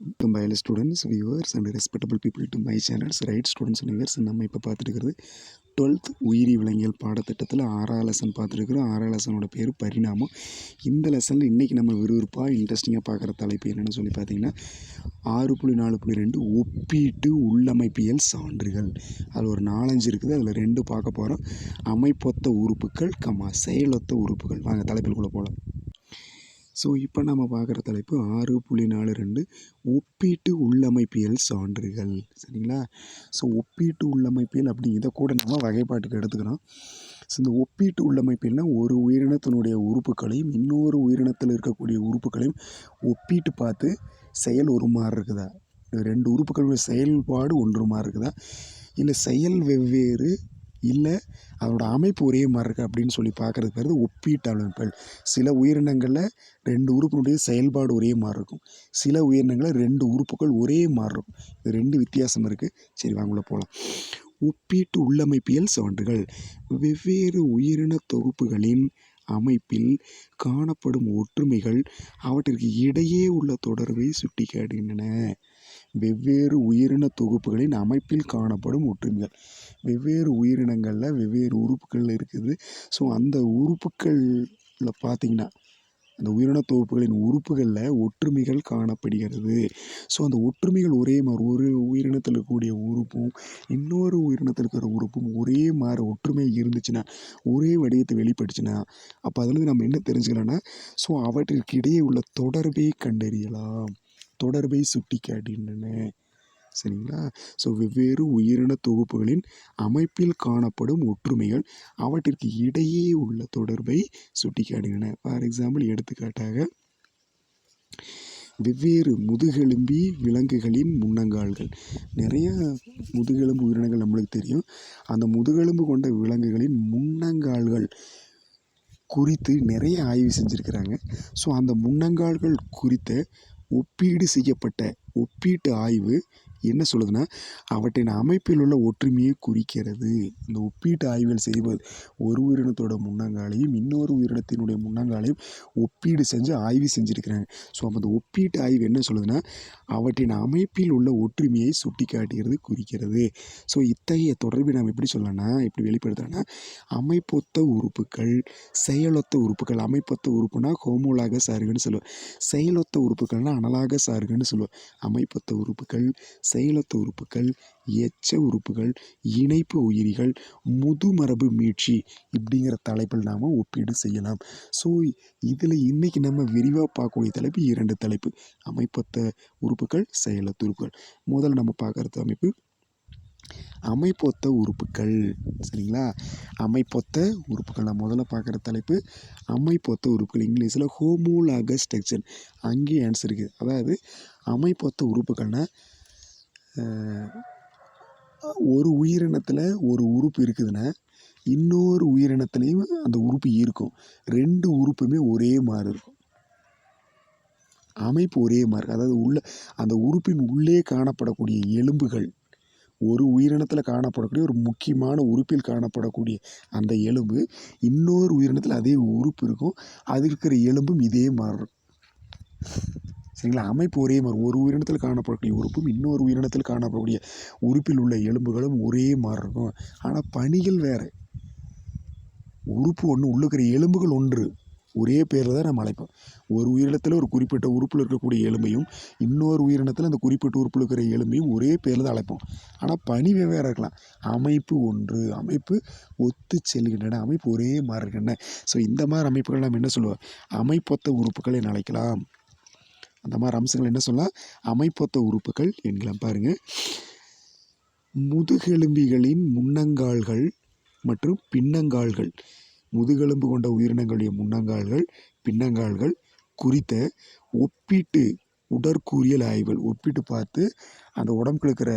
Welcome பயல students viewers and respectable people to my channels right students and viewers நம்ம இப்போ பார்த்துட்டு இருக்கிறது டுவெல்த் உயிரி விலங்கியல் பாடத்திட்டத்தில் ஆறாம் லெசன் பார்த்துருக்குறோம். ஆறாம் லெசனோட பேர் பரிணாமம். இந்த லெசனில் இன்றைக்கி நம்ம விறுவிறுப்பாக இன்ட்ரெஸ்டிங்காக பார்க்குற தலைப்பு என்னென்னு சொல்லி பார்த்தீங்கன்னா ஆறு புள்ளி நாலு புள்ளி ரெண்டு ஒப்பீட்டு உள்ளமைப்பியல் சான்றுகள். அதில் ஒரு நாலஞ்சு இருக்குது. அதில் ரெண்டு பார்க்க போகிறோம் அமைப்பொத்த உறுப்புகள் கம்மா செயலொத்த உறுப்புகள். வாங்க தலைப்பிற்குள்ளே போகலாம் ஸோ இப்போ நம்ம பார்க்குற தலைப்பு ஆறு புள்ளி நாலு ரெண்டு ஒப்பீட்டு உள்ளமைப்பியல் சான்றுகள். சரிங்களா? ஸோ ஒப்பீட்டு உள்ளமைப்பியல் அப்படி இதை கூட நம்ம வகைப்பாட்டுக்கு எடுத்துக்கிறோம். ஸோ இந்த ஒப்பீட்டு உள்ளமைப்பியல்னால் ஒரு உயிரினத்தினுடைய உறுப்புகளையும் இன்னொரு உயிரினத்தில் இருக்கக்கூடிய உறுப்புகளையும் ஒப்பீட்டு பார்த்து செயல் ஒரு மாதிரி இருக்குதா? ரெண்டு உறுப்புகளுடைய செயல்பாடு ஒன்று மாதிரி இருக்குதா? இல்லை செயல் வெவ்வேறு இல்லை அதோட அமைப்பு ஒரே மாதிரி இருக்குது அப்படின்னு சொல்லி பார்க்குறது பேர் ஒப்பீட்டு அமைப்புகள் சில உயிரினங்களில் ரெண்டு உறுப்பினுடைய செயல்பாடு ஒரே மாதிரி இருக்கும். சில உயிரினங்களில் ரெண்டு உறுப்புகள் ஒரே மாதிரி இருக்கும். இது ரெண்டு வித்தியாசம் இருக்குது சரி வாங்கல போகலாம் ஒப்பீட்டு உள்ளமைப்பியல் சான்றுகள். வெவ்வேறு உயிரின தொகுப்புகளின் அமைப்பில் காணப்படும் ஒற்றுமைகள் அவற்றிற்கு இடையே உள்ள தொடர்பை சுட்டிக்காட்டுகின்றன. வெவ்வேறு உயிரின தொகுப்புகளின் அமைப்பில் காணப்படும் ஒற்றுமைகள். வெவ்வேறு உயிரினங்களில் வெவ்வேறு உறுப்புகள் இருக்குது. ஸோ அந்த உறுப்புகளில் பார்த்திங்கன்னா அந்த உயிரின தொகுப்புகளின் உறுப்புகளில் ஒற்றுமைகள் காணப்படுகிறது. ஸோ அந்த ஒற்றுமைகள் ஒரே மாதிரி ஒரு உயிரினத்தில் இருக்கக்கூடிய உறுப்பும் இன்னொரு உயிரினத்தில் இருக்கிற உறுப்பும் ஒரே மாதிரி ஒற்றுமை இருந்துச்சுன்னா ஒரே வடிவத்தை வெளிப்படுச்சுன்னா அப்போ அதுலேருந்து நம்ம என்ன தெரிஞ்சுக்கலாம்னா ஸோ அவற்றிற்கு இடையே உள்ள தொடர்பை கண்டறியலாம். தொடர்பை சுட்டி காட்டுகின்றன சரிங்களா? ஸோ வெவ்வேறு உயிரின தொகுப்புகளின் அமைப்பில் காணப்படும் ஒற்றுமைகள் அவற்றிற்கு இடையே உள்ள தொடர்பை சுட்டிக்காட்டுகின்றன. ஃபார் எக்ஸாம்பிள் எடுத்துக்காட்டாக வெவ்வேறு முதுகெலும்பி விலங்குகளின் முன்னங்கால்கள். நிறைய முதுகெலும்பு உயிரினங்கள் நம்மளுக்கு தெரியும். அந்த முதுகெலும்பு கொண்ட விலங்குகளின் முன்னங்கால்கள் குறித்து நிறைய ஆய்வு செஞ்சுருக்கிறாங்க. ஸோ அந்த முன்னங்கால்கள் குறித்த ஒப்பீடு செய்யப்பட்ட ஒப்பீட்டு ஆய்வு என்ன சொல்லுதுன்னா அவற்றின் அமைப்பில் உள்ள ஒற்றுமையை குறிக்கிறது. இந்த ஒப்பீட்டு ஆய்வுகள் செய்வது ஒரு உயிரினத்தோட முன்னங்காலையும் இன்னொரு உயிரினத்தினுடைய முன்னங்காலையும் ஒப்பீடு செஞ்சு ஆய்வு செஞ்சுருக்கிறாங்க. ஸோ அந்த ஒப்பீட்டு ஆய்வு என்ன சொல்லுதுன்னா அவற்றின் அமைப்பில் உள்ள ஒற்றுமையை சுட்டி காட்டுகிறது குறிக்கிறது. ஸோ இத்தகைய தொடர்பை நாம் எப்படி சொல்லலாம்னா எப்படி வெளிப்படுத்துகிறோன்னா அமைப்பொத்த உறுப்புகள் செயலொத்த உறுப்புகள். அமைப்பொத்த உறுப்புனா ஹோமோலாக சாருகன்னு சொல்லுவோம். செயலொத்த உறுப்புகள்னால் அனலாக சாருகன்னு சொல்லுவோம். அமைப்பொத்த உறுப்புகள் செயலொத்த உறுப்புகள் எச்ச உறுப்புகள் இணைப்பு உயிரிகள் முதுமரபு மீட்சி இப்படிங்கிற தலைப்பில் நாம் ஒப்பீடு செய்யலாம். ஸோ இதில் இன்றைக்கி நம்ம விரிவாக பார்க்கக்கூடிய தலைப்பு இரண்டு தலைப்பு. அமைப்பத்த உறுப்புகள் செயலொத்த உறுப்புகள். முதல்ல நம்ம பார்க்குறது அமைப்பு. அமைப்பொத்த உறுப்புகள். சரிங்களா? அமைப்பொத்த உறுப்புகள். நான் முதல்ல பார்க்குற தலைப்பு அமைப்பொத்த உறுப்புகள். இங்கிலீஷில் ஹோமோலாக ஸ்ட்ரக்சர் அங்கேயும் ஆன்சர் இருக்குது அதாவது அமைப்பொத்த உறுப்புகள்னால் ஒரு உயிரினத்தில் ஒரு உறுப்பு இருக்குதுன்னா இன்னொரு உயிரினத்துலேயும் அந்த உறுப்பு இருக்கும். ரெண்டு உறுப்புமே ஒரே மாதிரி இருக்கும். அமைப்பு ஒரே மாதிரி இருக்கும். அதாவது உள்ள அந்த உறுப்பின் உள்ளே காணப்படக்கூடிய எலும்புகள் ஒரு உயிரினத்தில் காணப்படக்கூடிய ஒரு முக்கியமான உறுப்பில் காணப்படக்கூடிய அந்த எலும்பு இன்னொரு உயிரினத்தில் அதே உறுப்பு இருக்கும். அது இருக்கிற எலும்பும் இதே மாதிரி இருக்கும். சரிங்களா? அமைப்பு ஒரே மாதிரி ஒரு உயிரினத்தில் காணப்படக்கூடிய உறுப்பும் இன்னொரு உயிரினத்தில் காணப்படக்கூடிய உறுப்பில் உள்ள எலும்புகளும் ஒரே மாதிரி இருக்கும். ஆனால் பணிகள் வேறு. உறுப்பு ஒன்று உள்ளுக்கிற எலும்புகள் ஒன்று. ஒரே பேரில் தான் நம்ம அழைப்போம். ஒரு உயிரினத்தில் ஒரு குறிப்பிட்ட உறுப்பில் இருக்கக்கூடிய எலும்பையும் இன்னொரு உயிரினத்தில் அந்த குறிப்பிட்ட உறுப்பில் இருக்கிற எலும்பையும் ஒரே பேரில் தான் அழைப்போம். ஆனால் பணி வெவ்வேறு இருக்கலாம். அமைப்பு ஒன்று. அமைப்பு ஒத்து செல்கின்றன. அமைப்பு ஒரே மாதிரி இருக்கின்றன. ஸோ இந்த மாதிரி அமைப்புகள் நம்ம என்ன சொல்லுவோம்? அமைப்பொத்த உறுப்புகள் என அழைக்கலாம். அந்த மாதிரி அம்சங்கள் என்ன சொல்லலாம் அமைப்பொத்த உறுப்புகள் என்கலாம் பாருங்கள் முதுகெலும்பிகளின் முன்னங்கால்கள் மற்றும் பின்னங்கால்கள். முதுகெலும்பு கொண்ட உயிரினங்களுடைய முன்னங்கால்கள் பின்னங்கால்கள் குறித்த ஒப்பீட்டு உடற்கூறியல் ஆய்வுகள். ஒப்பிட்டு பார்த்து அந்த உடம்புக்கு இருக்கிற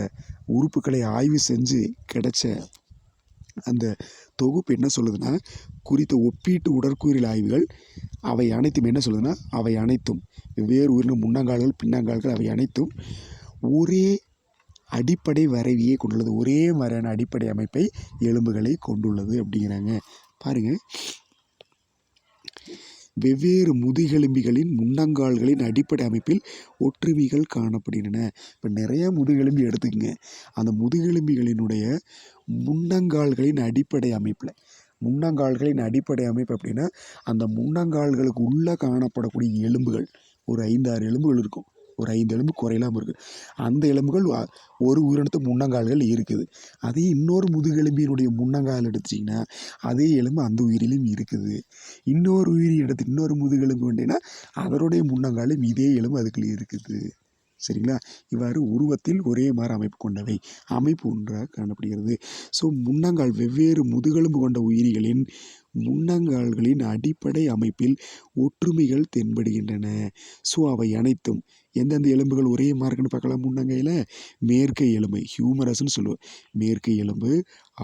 உறுப்புகளை ஆய்வு செஞ்சு கிடைச்ச அந்த தொகுப்பு என்ன சொல்லுதுன்னா குறித்த ஒப்பீட்டு உடற்கூறியல் ஆய்வுகள் அவை அனைத்தும் என்ன சொல்லுதுன்னா அவை அனைத்தும் வெவ்வேறு உயிரின முன்னங்கால்கள் பின்னங்கால்கள் அவை அனைத்தும் ஒரே அடிப்படை வரைவியை கொண்டுள்ளது. ஒரே மாதிரியான அடிப்படை அமைப்பை எலும்புகளை கொண்டுள்ளது அப்படிங்கிறாங்க. பாருங்கள் வெவ்வேறு முதுகெலும்பிகளின் முன்னங்கால்களின் அடிப்படை அமைப்பில் ஒற்றுமைகள் காணப்படுகின்றன. இப்போ நிறையா முதுகெலும்பி எடுத்துக்கங்க. அந்த முதுகெலும்பிகளினுடைய முன்னங்கால்களின் அடிப்படை அமைப்பில் முன்னங்கால்களின் அடிப்படை அமைப்பு அப்படின்னா அந்த முன்னங்கால்களுக்கு உள்ளே காணப்படக்கூடிய எலும்புகள் ஒரு ஐந்து ஆறு எலும்புகள் இருக்கும். ஒரு ஐந்து எலும்பு குறையில்லாமல் இருக்குது அந்த எலும்புகள் ஒரு உயிரினத்து முன்னங்கால்கள் இருக்குது. அதே இன்னொரு முதுகெலும்பினுடைய முன்னங்கால் எடுத்துட்டிங்கன்னா அதே எலும்பு அந்த உயிரிலும் இருக்குது. இன்னொரு உயிரி எடுத்து இன்னொரு முதுகெலும்பு வேண்டினா அதனுடைய முன்னங்காலும் இதே எலும்பு அதுக்குள்ளே இருக்குது. சரிங்களா? இவ்வாறு உருவத்தில் ஒரே மாதிரி அமைப்பு கொண்டவை. அமைப்பு ஒன்றாக காணப்படுகிறது. ஸோ முன்னங்கால் வெவ்வேறு முதுகெலும்பு கொண்ட உயிரிகளின் முன்னங்கால்களின் அடிப்படை அமைப்பில் ஒற்றுமைகள் தென்படுகின்றன. ஸோ அவை அனைத்தும் எந்தெந்த எலும்புகள் ஒரே மார்க்குன்னு பார்க்கலாம். முன்னங்கையில் மேற்கை எலும்பு ஹியூமரஸ்ன்னு சொல்லுவோம். மேற்கை எலும்பு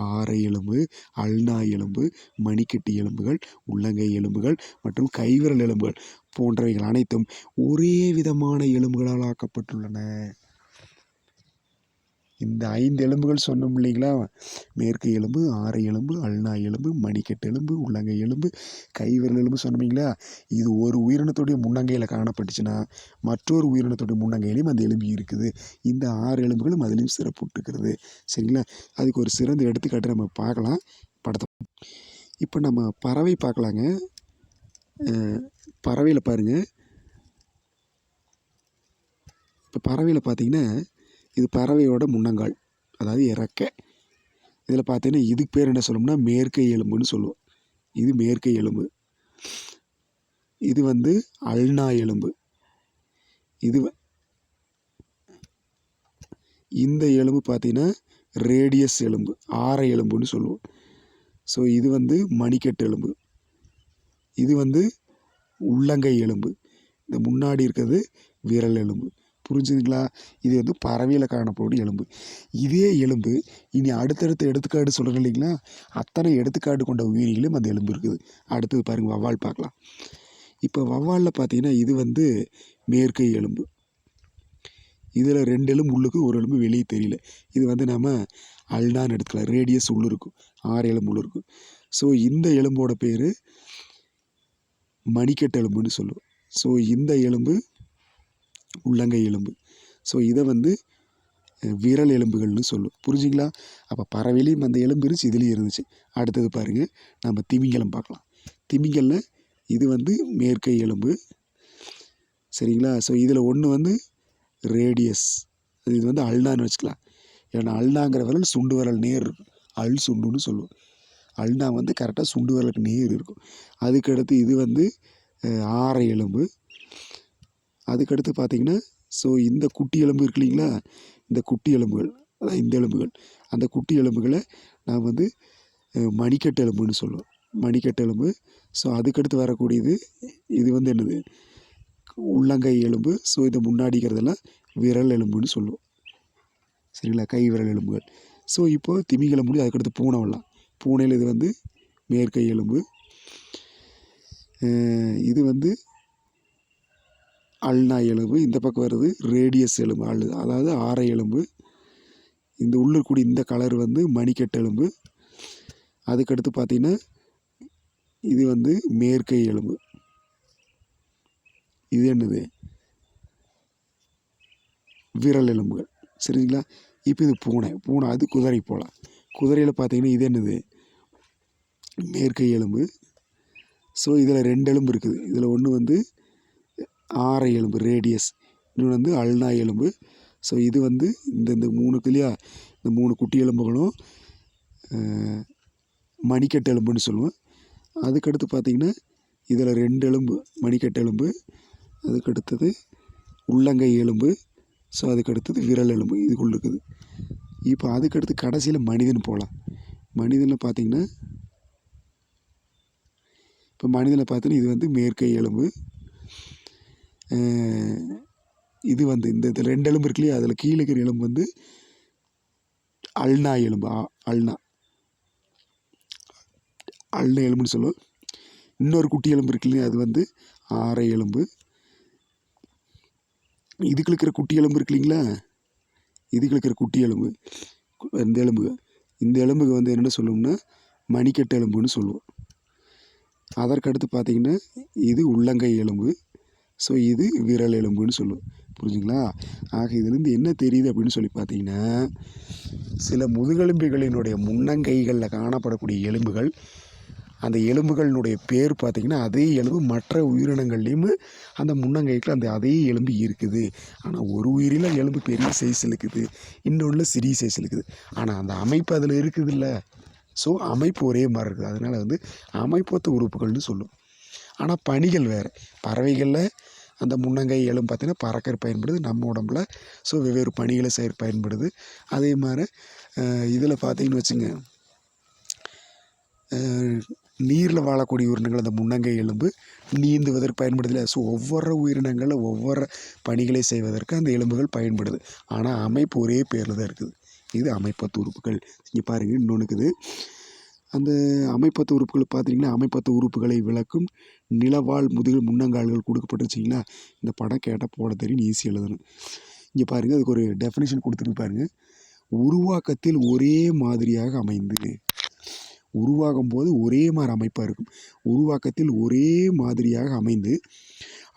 ஆரை எலும்பு அல்னா எலும்பு மணிக்கட்டு எலும்புகள் உள்ளங்கை எலும்புகள் மற்றும் கைவிரல் எலும்புகள் போன்றவைகள் அனைத்தும் ஒரே விதமான எலும்புகளால் ஆக்கப்பட்டுள்ளன. இந்த ஐந்து எலும்புகள் சொன்னோம் இல்லைங்களா? மேற்கு எலும்பு ஆரை எலும்பு அல்னா எலும்பு மணிக்கட்டு எலும்பு உள்ளங்கை எலும்பு கைவிரல் எலும்பு சொன்னீங்களா இது ஒரு உயிரினத்துடைய முன்னங்கையில் காணப்பட்டுச்சுன்னா மற்றொரு உயிரினத்துடைய முன்னங்கையிலையும் அந்த எலும்பு இருக்குது. இந்த ஆறு எலும்புகளும் அதுலேயும் சிறப்புட்டுக்கிறது சரிங்களா? அதுக்கு ஒரு சிறந்த எடுத்துக்காட்டு நம்ம பார்க்கலாம். படத்தை இப்போ நம்ம பறவை பார்க்கலாங்க. பறவையில் பாருங்கள் இப்போ பறவையில் பார்த்தீங்கன்னா இது பறவையோட முன்னங்கால். அதாவது இறக்கை. இதில் பார்த்தீங்கன்னா இதுக்கு பேர் என்ன சொல்லணும்னா மேற்கை எலும்புன்னு சொல்லுவோம். இது மேற்கை எலும்பு. இது வந்து அல்னா எலும்பு. இது இந்த எலும்பு பார்த்தீங்கன்னா ரேடியஸ் எலும்பு ஆரை எலும்புன்னு சொல்லுவோம். ஸோ இது வந்து மணிக்கட்டு எலும்பு. இது வந்து உள்ளங்கை எலும்பு. இந்த முன்னாடி இருக்கிறது விரல் எலும்பு. புரிஞ்சுதுங்களா? இது வந்து பறவையில் காணப்படும் எலும்பு. இதே எலும்பு இனி அடுத்தடுத்த எடுத்துக்காடு சொல்கிறேன் இல்லைங்களா? அத்தனை எடுத்துக்காட்டு கொண்ட உயிரிகளும் அந்த எலும்பு இருக்குது. அடுத்தது பாருங்கள் வவ்வால் பார்க்கலாம். இப்போ வவ்வாலில் பார்த்தீங்கன்னா இது வந்து மேற்கை எலும்பு. இதில் ரெண்டு எலும்பு உள்ளுக்கு ஒரு எலும்பு வெளியே தெரியல. இது வந்து நம்ம அல்னான்னு எடுத்துக்கலாம். ரேடியஸ் உள்ளு இருக்கும். ஆறு எலும்பு உள்ளு இருக்கும். ஸோ இந்த எலும்போட பேர் மணிக்கட்டு எலும்புன்னு சொல்லுவோம். ஸோ இந்த எலும்பு உள்ளங்கை எலும்பு. ஸோ இதை வந்து விரல் எலும்புகள்னு சொல்லும். புரிஞ்சுங்களா? அப்போ பறவையிலையும் அந்த எலும்பு இருந்துச்சு இதுலேயும் இருந்துச்சு. அடுத்தது பாருங்கள் நம்ம திமிங்கலம் பார்க்கலாம். திமிங்கலில் இது வந்து மேற்கை எலும்பு. சரிங்களா? ஸோ இதில் ஒன்று வந்து ரேடியஸ். இது வந்து அல்னான்னு வச்சுக்கலாம். ஏன்னா அல்னாங்கிற விரல் சுண்டு விரல் நேர் அல் சுண்டுன்னு சொல்லுவோம். அல்னா வந்து கரெக்டாக சுண்டு விரலுக்கு நேர் இருக்கும். அதுக்கடுத்து இது வந்து அஹ், ஆரை எலும்பு. அதுக்கடுத்து பார்த்தீங்கன்னா ஸோ இந்த குட்டி எலும்பு இருக்கு இல்லைங்களா? இந்த குட்டி எலும்புகள் அதான் இந்த எலும்புகள். அந்த குட்டி எலும்புகளை நான் வந்து மணிக்கட்டு எலும்புன்னு சொல்லுவோம். மணிக்கட்டு எலும்பு. ஸோ அதுக்கடுத்து வரக்கூடியது இது வந்து என்னது? உள்ளங்கை எலும்பு. ஸோ இதை முன்னாடிக்கிறதெல்லாம் விரல் எலும்புன்னு சொல்லுவோம். சரிங்களா? கை விரல் எலும்புகள். ஸோ இப்போது திமிங்கலம் முடிஞ்சு அதுக்கடுத்து பூனை வரலாம். பூனையில் இது வந்து மேற்கை எலும்பு. இது வந்து அல்னா எலும்பு இந்த பக்கம் வருது ரேடியஸ் எலும்பு அல் அதாவது ஆரை எலும்பு. இந்த உள்ளுக்குடி இந்த கலர் வந்து மணிக்கட்டு எலும்பு. அதுக்கடுத்து பார்த்தீங்கன்னா இது வந்து மேற்கை எலும்பு. இது என்னது? விரல் எலும்புகள். சரிங்களா? இப்போ இது பூனை. பூனை அது குதிரை போகலாம் குதிரையில் பார்த்தீங்கன்னா இது என்னது? மேற்கை எலும்பு. ஸோ இதில் ரெண்டு எலும்பு இருக்குது. இதில் ஒன்று வந்து ஆரை எலும்பு ரேடியஸ் இன்னொன்று வந்து அல்னா எலும்பு. ஸோ இது வந்து இந்த இந்த மூணுக்கு இல்லையா? இந்த மூணு குட்டி எலும்புகளும் மணிக்கட்டு எலும்புன்னு சொல்லுவோம். அதுக்கடுத்து பார்த்திங்கன்னா இதில் ரெண்டு எலும்பு மணிக்கட்டு எலும்பு. அதுக்கடுத்தது உள்ளங்கை எலும்பு. ஸோ அதுக்கடுத்தது விரல் எலும்பு. இதுக்குள்ள இருக்குது. இப்போ அதுக்கடுத்து கடைசியில் மனிதன் போகலாம். மனிதனில் பார்த்தீங்கன்னா இப்போ மனிதனில் பார்த்தீங்கன்னா இது வந்து மேற்கை எலும்பு. இது வந்து இந்த இது ரெண்டு எலும்பு இருக்கு இல்லையா? அதில் கீழே இருக்கிற எலும்பு வந்து அல்னா எலும்பு. ஆ- அல்னா. அல்னா எலும்புன்னு சொல்லுவோம். இன்னொரு குட்டி எலும்பு இருக்கு இல்லையா? அது வந்து ஆரை எலும்பு. இதுக்கு இருக்கிற குட்டி எலும்பு இருக்கு இல்லைங்களா? இதுக்கு இருக்கிற குட்டி எலும்பு. இந்த எலும்பு. இந்த எலும்புக்கு வந்து என்னென்ன சொல்லுவோம்னா மணிக்கட்டு எலும்புன்னு சொல்லுவோம். அதற்கடுத்து பார்த்தீங்கன்னா இது உள்ளங்கை எலும்பு. ஸோ இது விரல் எலும்புன்னு சொல்லும். புரிஞ்சுங்களா? ஆக இதுலேருந்து என்ன தெரியுது அப்படின்னு சொல்லி பார்த்தீங்கன்னா சில முதுகெலும்புகளினுடைய முன்னங்கைகளில் காணப்படக்கூடிய எலும்புகள் அந்த எலும்புகளினுடைய பேர் பார்த்திங்கன்னா அதே எலும்பு மற்ற உயிரினங்கள்லேயும் அந்த முன்னங்கைக்கு அந்த அதே எலும்பு இருக்குது. ஆனால் ஒரு உயிரில் எலும்பு பெரிய சைஸில் இருக்குது. இன்னொன்று சிறிய சைஸில் இருக்குது. ஆனால் அந்த அமைப்பு அதில் இருக்குதுல்ல. ஸோ அமைப்பு ஒரே மாதிரி இருக்குது. அதனால் வந்து அமைப்பொத்த உறுப்புகள்னு சொல்லும். ஆனால் பணிகள் வேறு. பறவைகளில் அந்த முன்னங்கை எலும்பு பார்த்திங்கன்னா பறக்கிற பயன்படுது நம்ம உடம்புல. ஸோ வெவ்வேறு பணிகளை செய்ய பயன்படுது. அதே மாதிரி இதில் பார்த்தீங்கன்னு வச்சுங்க நீரில் வாழக்கூடிய உயிரினங்கள் அந்த முன்னங்கை எலும்பு நீந்துவதற்கு பயன்படுதில்ல. ஸோ ஒவ்வொரு உயிரினங்களில் ஒவ்வொரு பணிகளை செய்வதற்கு அந்த எலும்புகள் பயன்படுது. ஆனால் அமைப்பு ஒரே பேரில் தான் இருக்குது. இது அமைப்பத்து உறுப்புகள் இங்கே பாருங்கள் இன்னொன்று இருக்குது அந்த அமைப்பத்து உறுப்புகள் பார்த்தீங்கன்னா அமைப்பத்து உறுப்புகளை விளக்கும் நிலவாழ் முதுகில் முன்னங்கால்கள் கொடுக்கப்பட்டுருச்சிங்களா இந்த படம் கேட்டால் போட தெரியும் ஈஸி எழுதணும். இங்கே பாருங்கள் அதுக்கு ஒரு டெஃபினேஷன் கொடுத்துருக்கு பாருங்கள் உருவாக்கத்தில் ஒரே மாதிரியாக அமைந்து உருவாகும் போது ஒரே மாதிரி அமைப்பாக இருக்கும். உருவாக்கத்தில் ஒரே மாதிரியாக அமைந்து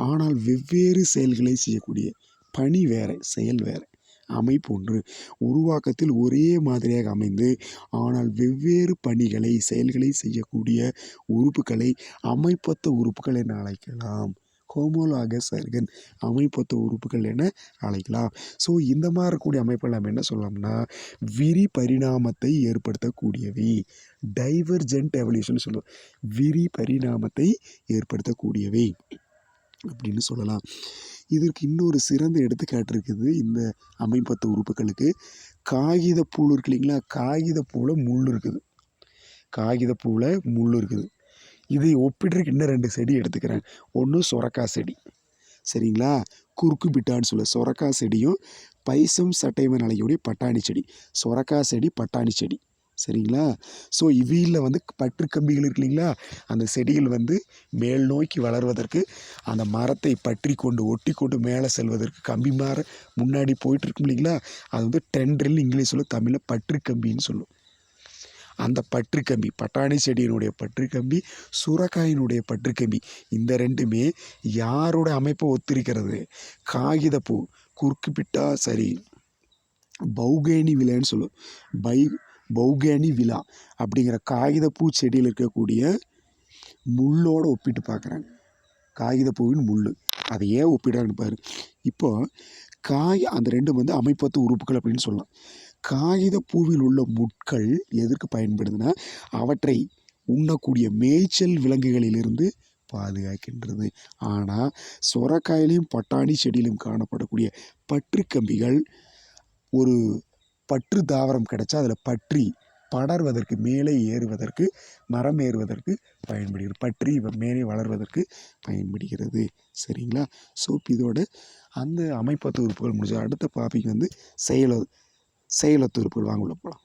ஆனால் வெவ்வேறு செயல்களை செய்யக்கூடிய பணி வேறு செயல் வேறு. அமைப்பு ஒன்று உருவாக்கத்தில் ஒரே மாதிரியாக அமைந்து ஆனால் வெவ்வேறு பணிகளை செயல்களை செய்யக்கூடிய உறுப்புகளை அமைப்பத்த உறுப்புகள் என அழைக்கலாம். ஹோமோலாகஸ் சர்கன் அமைப்பொத்த உறுப்புகள் என அழைக்கலாம். ஸோ இந்த மாதிரி இருக்கக்கூடிய அமைப்புகள் நம்ம என்ன சொல்லலாம்னா விரி பரிணாமத்தை ஏற்படுத்தக்கூடியவை. டைவர்ஜென்ட் எவல்யூஷன் சொல்லுவோம். விரி பரிணாமத்தை ஏற்படுத்தக்கூடியவை. அப்படின்னு சொல்லலாம். இதற்கு இன்னொரு சிறந்த எடுத்துக்காட்டு இருக்குது இந்த அமைப்பத்து உறுப்புகளுக்கு. காகித பூள் இருக்கு இல்லைங்களா? காகித பூவில் முள் இருக்குது. காகித பூவில் முள் இருக்குது. இதை ஒப்பிடுறதுக்கு இன்னும் ரெண்டு செடி எடுத்துக்கிறேன். ஒன்று சுரக்காய் செடி. சரிங்களா? குறுக்கு பிட்டான்னு சொல்ல. சுரக்காய் செடியும் பைசம் சட்டைமன் அலையுடைய பட்டாணி செடி. சுரக்காய் செடி பட்டாணி செடி. சரிங்களா? ஸோ இவையில் வந்து பற்று கம்பிகள் இருக்கு இல்லைங்களா? அந்த செடிகள் வந்து மேல் நோக்கி வளர்வதற்கு அந்த மரத்தை பற்றி கொண்டு ஒட்டி கொண்டு மேலே செல்வதற்கு கம்பி மாற முன்னாடி போயிட்டு இருக்கும் இல்லைங்களா? அது வந்து டென்ட்ரில் இங்கிலீஷ் சொல்லும் தமிழில் பற்று கம்பின்னு சொல்லும். அந்த பற்று கம்பி பட்டாணி செடியினுடைய பற்று கம்பி சுரக்காயினுடைய பற்று கம்பி இந்த ரெண்டுமே யாரோட அமைப்பை ஒத்திருக்கிறது? காகிதப்பூ குறுக்குப்பிட்டா சரி பௌகேனி விலைன்னு சொல்லும். பை பௌகேனி விழா அப்படிங்கிற காகிதப்பூ செடியில் இருக்கக்கூடிய முள்ளோடு ஒப்பிட்டு பார்க்குறாங்க. காகிதப்பூவின் முள் அதை ஏன் ஒப்பிடுறாங்கன்னு பாரு. இப்போ காய் அந்த ரெண்டும் வந்து அமைப்பத்து உறுப்புகள் அப்படின்னு சொல்லலாம். காகித பூவில் உள்ள முட்கள் எதற்கு பயன்படுதுன்னா அவற்றை உண்ணக்கூடிய மேய்ச்சல் விலங்குகளிலிருந்து பாதுகாக்கின்றது. ஆனால் சொரக்காயிலையும் பட்டாணி செடியிலும் காணப்படக்கூடிய பற்று கம்பிகள் ஒரு பற்று தாவரம் கிடைச்சா அதில் பற்றி படர்வதற்கு மேலே ஏறுவதற்கு மரம் ஏறுவதற்கு பயன்படுகிறது. பற்றி மேலே வளர்வதற்கு பயன்படுகிறது. சரிங்களா? ஸோ இதோட அந்த அமைப்பத்து உறுப்புகள் முடிஞ்ச அடுத்த பாப்பிக்கு வந்து செயல செயலத்து உறுப்புகள் வாங்க உள்ள போகலாம்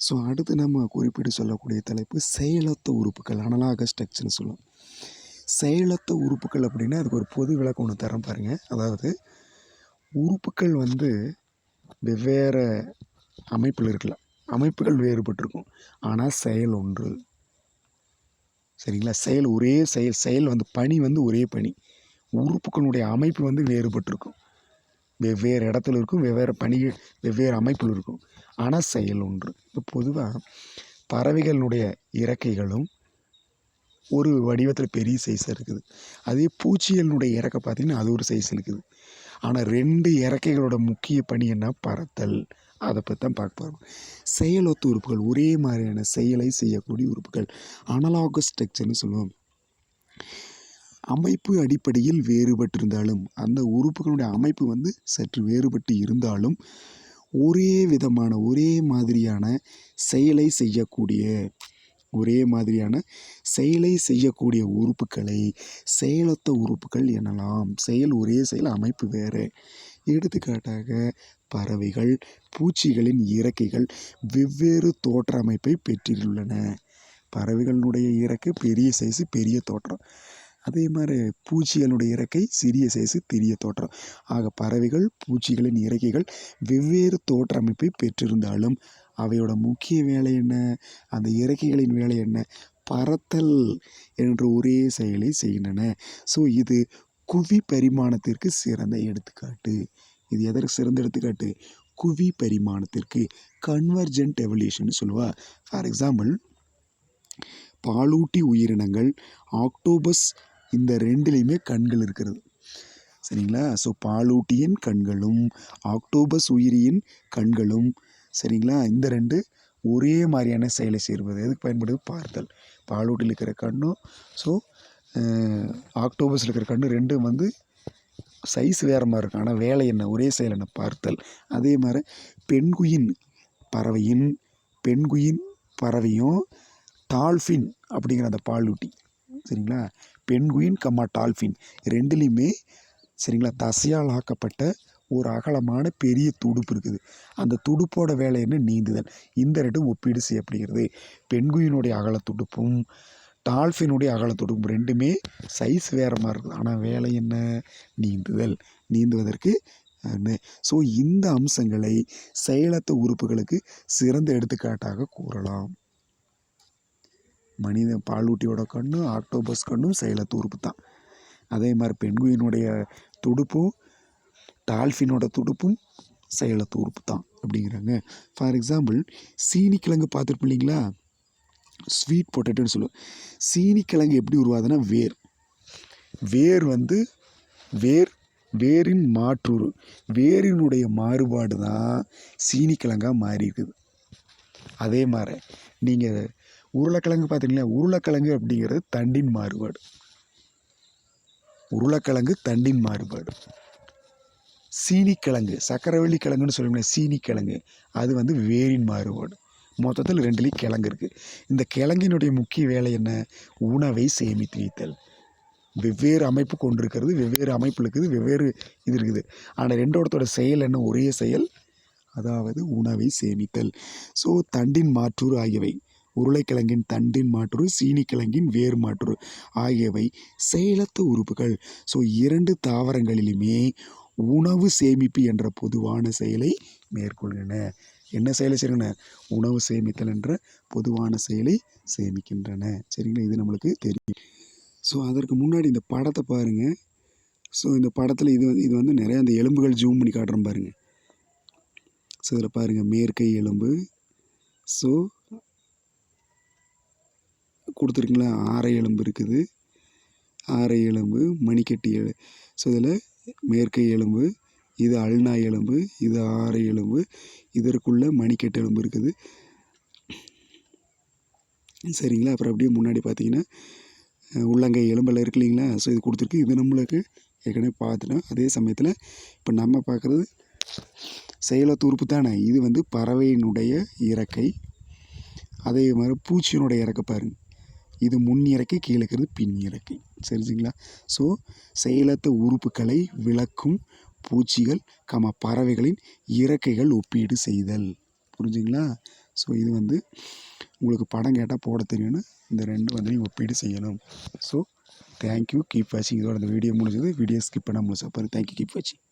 ஸோ அடுத்து நம்ம குறிப்பிட்டு சொல்லக்கூடிய தலைப்பு செயலத்த உறுப்புகள் அனலாக ஸ்ட்ரக்சர்னு சொல்லுவோம். செயலத்த உறுப்புகள் அப்படின்னா அதுக்கு ஒரு பொது விளக்கம் ஒன்று தரேன் பாருங்கள் அதாவது உறுப்புகள் வந்து வெவ்வேறு அமைப்பில் இருக்கலாம். அமைப்புகள் வேறுபட்டிருக்கும். ஆனால் செயல் ஒன்று. சரிங்களா? செயல் ஒரே செயல் செயல் வந்து பணி வந்து ஒரே பணி. உறுப்புகளுடைய அமைப்பு வந்து வேறுபட்டிருக்கும். வெவ்வேறு இடத்துல இருக்கும் வெவ்வேறு பணிகள் வெவ்வேறு அமைப்பில் இருக்கும். ஆனால் செயல் ஒன்று. இப்போ பொதுவாக பறவைகளினுடைய இறக்கைகளும் ஒரு வடிவத்தில் பெரிய சைஸாக இருக்குது. அதே பூச்சிகளினுடைய இறக்கை பார்த்திங்கன்னா அது ஒரு சைஸ் இருக்குது. ஆனால் ரெண்டு இறக்கைகளோட முக்கிய பணி என்ன? பறத்தல். அதை பற்றி தான் பார்க்க போகிறோம் செயலொத்து உறுப்புகள். ஒரே மாதிரியான செயலை செய்யக்கூடிய உறுப்புகள். அனலாகஸ் ஸ்ட்ரக்சர்னு சொல்லுவோம். அமைப்பு அடிப்படையில் வேறுபட்டிருந்தாலும் அந்த உறுப்புகளுடைய அமைப்பு வந்து சற்று வேறுபட்டு இருந்தாலும் ஒரே விதமான ஒரே மாதிரியான செயலை செய்யக்கூடிய ஒரே மாதிரியான செயலை செய்யக்கூடிய உறுப்புகளை செயலொத்த உறுப்புகள் எனலாம். செயல் ஒரே செயல் அமைப்பு வேறு. எடுத்துக்காட்டாக பறவைகள் பூச்சிகளின் இறக்கைகள் வெவ்வேறு தோற்ற அமைப்பை பெற்றிருள்ளன பறவைகளினுடைய இறக்கை பெரிய சைஸு பெரிய தோற்றம். அதே மாதிரி பூச்சிகளுடைய இறக்கை சிறிய சைஸு பெரிய தோற்றம். ஆக பறவைகள் பூச்சிகளின் இறக்கைகள் வெவ்வேறு தோற்ற அமைப்பை பெற்றிருந்தாலும் அவையோட முக்கிய வேலை என்ன? அந்த இறக்கைகளின் வேலை என்ன? பறத்தல் என்ற ஒரே செயலை செய்கின்றன. ஸோ இது குவி பரிமாணத்திற்கு சிறந்த எடுத்துக்காட்டு. இது எதற்கு சிறந்த எடுத்துக்காட்டு? குவி பரிமாணத்திற்கு கன்வர்ஜென்ட் எவல்யூஷன் சொல்லுவா. ஃபார் எக்ஸாம்பிள் பாலூட்டி உயிரினங்கள் ஆக்டோபஸ் இந்த ரெண்டுலேயுமே கண்கள் இருக்கிறது. சரிங்களா? ஸோ பாலூட்டியின் கண்களும் ஆக்டோபஸ் உயிரியின் கண்களும் சரிங்களா? இந்த ரெண்டு ஒரே மாதிரியான செயலை சேர்வது எதுக்கு பயன்படுது? பார்த்தல். பாலூட்டியில் இருக்கிற கண்ணும் ஸோ ஆக்டோபஸில் இருக்கிற கண்ணு ரெண்டும் வந்து சைஸ் வேறு மாதிரி இருக்கும். ஆனால் வேலை என்ன? ஒரே செயல் என்ன? பார்த்தல். அதே மாதிரி பெண்குயின் பறவையின் பெண்குயின் பறவையும் டால்ஃபின் அப்படிங்கிற அந்த பாலூட்டி. சரிங்களா? பெண்குயின் கம்மா டால்ஃபின். ரெண்டுலேயுமே சரிங்களா? தசையால் ஆக்கப்பட்ட ஒரு அகலமான பெரிய துடுப்பு இருக்குது. அந்த துடுப்போட வேலை என்ன? நீந்துதல். இந்த ரெண்டும் ஒப்பீடு செய்யப்படுகிறது. பெண்குயினுடைய அகல துடுப்பும் டால்ஃபினுடைய அகல துடுப்பும் ரெண்டுமே சைஸ் வேறு மாதிரி இருக்குது. ஆனால் வேலை என்ன? நீந்துதல். நீந்துவதற்கு ஸோ இந்த அம்சங்களை செயலத்த உறுப்புகளுக்கு சிறந்த எடுத்துக்காட்டாக கூறலாம். மனித பாலூட்டியோட கண்ணும் ஆக்டோபஸ் கண்ணும் செயலற்ற உறுப்பு தான். அதே மாதிரி பெண்குயினுடைய துடுப்பும் டால்ஃபினோட துடுப்பும் செயல தூர்ப்பு தான் அப்படிங்கிறாங்க. ஃபார் எக்ஸாம்பிள் சீனிக்கிழங்கு பார்த்துருப்போம் இல்லைங்களா? ஸ்வீட் பொட்டேட்டோன்னு சொல்லுவோம். சீனிக்கிழங்கு எப்படி உருவாதுன்னா வேர். வேர் வந்து வேர் வேரின் மாற்றுரு வேரினுடைய மாறுபாடு தான் சீனிக்கிழங்காக மாறி இருக்குது. அதே மாதிரி நீங்கள் உருளைக்கிழங்கு பார்த்தீங்களா உருளைக்கிழங்கு அப்படிங்கிறது தண்டின் மாறுபாடு. உருளைக்கிழங்கு தண்டின் மாறுபாடு. சீனிக்கிழங்கு சக்கரவள்ளி கிழங்குன்னு சொல்லுவோம்ல சீனிக்கிழங்கு. அது வந்து வேரின் மாறுபாடு மொத்தத்தில் ரெண்டுலேயும் கிழங்கு இருக்குது இந்த கிழங்கினுடைய முக்கிய வேலை என்ன? உணவை சேமித்து வைத்தல் வெவ்வேறு அமைப்பு கொண்டிருக்கிறது வெவ்வேறு அமைப்பு இருக்குது வெவ்வேறு இது இருக்குது. ஆனால் ரெண்டோடத்தோட செயல் என்ன? ஒரே செயல் அதாவது உணவை சேமித்தல். ஸோ தண்டின் மாற்றூறு ஆகியவை உருளைக்கிழங்கின் தண்டின் மாற்று சீனிக்கிழங்கின் வேர் மாற்று ஆகியவை செயலத்து உறுப்புகள். ஸோ இரண்டு தாவரங்களிலுமே உணவு சேமிப்பு என்ற பொதுவான செயலை மேற்கொள்கின்றன. என்ன செயலை செய்கின்றன? உணவு சேமித்தல் என்ற பொதுவான செயலை சேமிக்கின்றன. சரிங்களா? இது நம்மளுக்கு தெரியும். ஸோ அதற்கு முன்னாடி இந்த படத்தை பாருங்கள் ஸோ இந்த படத்தில் இது வந்து இது வந்து நிறையா அந்த எலும்புகள் ஜூம் பண்ணி காட்டுறேன் பாருங்கள் ஸோ இதில் பாருங்கள் மேற்கை எலும்பு. ஸோ கொடுத்துருக்கீங்களா? ஆரை எலும்பு இருக்குது. ஆரை எலும்பு மணிக்கட்டி எலு ஸோ இதில் மேற்கை எலும்பு இது அல்னா எலும்பு இது ஆரை எலும்பு. இதற்குள்ளே மணிக்கட்டு எலும்பு இருக்குது. சரிங்களா? அப்புறம் அப்படியே முன்னாடி பார்த்தீங்கன்னா உள்ளங்கை எலும்பெல்லாம் இருக்கு இல்லைங்களா? ஸோ இது கொடுத்துருக்கு. இது நம்மளுக்கு ஏற்கனவே பார்த்துட்டோம். அதே சமயத்தில் இப்போ நம்ம பார்க்குறது செயல உறுப்பு தானே? இது வந்து பறவையினுடைய இறக்கை. அதே மாதிரி பூச்சியினுடைய இறக்கை பாருங்கள் இது முன் இறக்கை கீழே இருக்கிறது பின் இறக்கை. சரிங்களா? ஸோ செயலற்ற உறுப்புகளை விளக்கும் பூச்சிகள் கம பறவைகளின் இறக்கைகள் ஒப்பீடு செய்தல். புரிஞ்சுங்களா? ஸோ இது வந்து உங்களுக்கு படம் கேட்டால் போட தெரியும்னு இந்த ரெண்டு வந்து ஒப்பீடு செய்யணும். ஸோ தேங்க்யூ கீப் வாட்சிங் இதோட இந்த வீடியோ முடிஞ்சது. வீடியோ ஸ்கிப் பண்ண முடிச்சா பாரு தேங்க்யூ கீப் வாட்சிங்